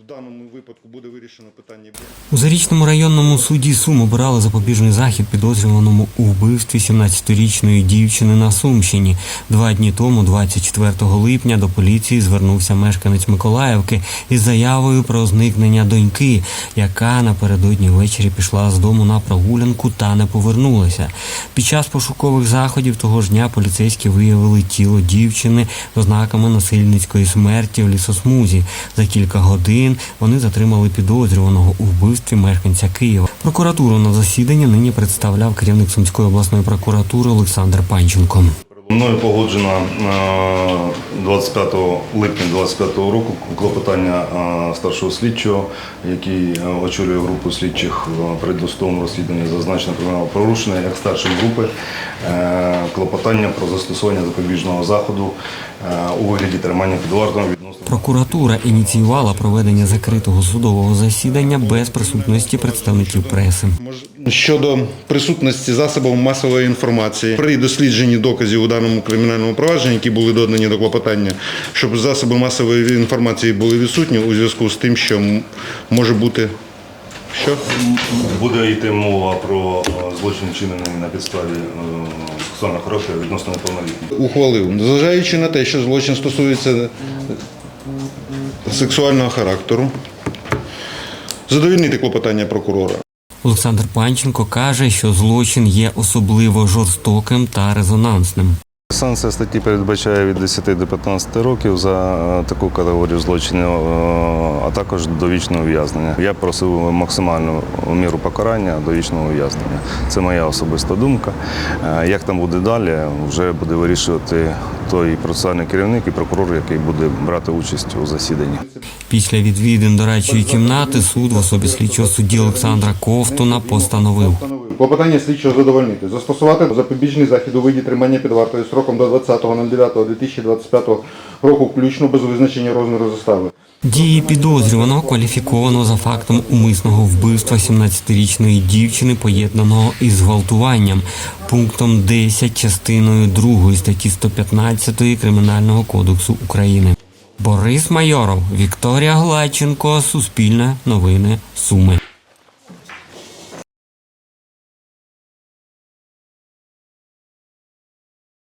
В даному випадку буде вирішено питання. У зарічному районному суді Сум обирали запобіжний захід підозрюваному у вбивстві 17-річної дівчини на Сумщині. Два дні тому, 24 липня, до поліції звернувся мешканець Миколаївки із заявою про зникнення доньки, яка напередодні ввечері пішла з дому на прогулянку та не повернулася. Під час пошукових заходів того ж дня поліцейські виявили тіло дівчини з ознаками насильницької смерті в лісосмузі. За кілька годин вони затримали підозрюваного у вбивстві мешканця Києва. Прокуратуру на засіданні нині представляв керівник Сумської обласної прокуратури Олександр Панченко. Мною погоджено е, 25 липня 25 року клопотання е, старшого слідчого, який е, очолює групу слідчих в преддостовому розслідуванні зазначено кримінального порушення як старший групи клопотання про застосування запобіжного заходу у вигляді тримання під вартою відносно Прокуратура ініціювала проведення закритого судового засідання без присутності представників преси. Щодо присутності засобів масової інформації при дослідженні доказів у даному кримінальному провадженні, які були додані до клопотання, щоб засоби масової інформації були відсутні у зв'язку з тим, що може бути що? буде йти мова про е, злочин вчинений на підставі е, сексуального характеру відносно неповнолітніх. ухвалив, незважаючи на те, що злочин стосується сексуального характеру, задовільнити клопотання прокурора. Олександр Панченко каже, що злочин є особливо жорстоким та резонансним. Санкція статті передбачає від 10 до 15 років за е, таку категорію злочинів, е, а також довічне ув'язнення. Я просив максимальну міру покарання довічного ув'язнення. Це моя особиста думка. Е, Як там буде далі, вже буде вирішувати той процесуальний керівник і прокурор, який буде брати участь у засіданні. Після відвідин дорадчої кімнати суд в особі слідчого судді Олександра Ковтуна постановив. Клопотання слідчого задовольнити. Застосувати запобіжний захід у виді тримання під вартою строком до 20.09.2025 року включно без визначення розміру застави. Дії підозрюваного кваліфіковано за фактом умисного вбивства 17-річної дівчини, поєднаного із зґвалтуванням, пунктом 10 частиною 2 статті 115 Кримінального кодексу України. Борис Майоров, Вікторія Гладченко, Суспільне новини, Суми.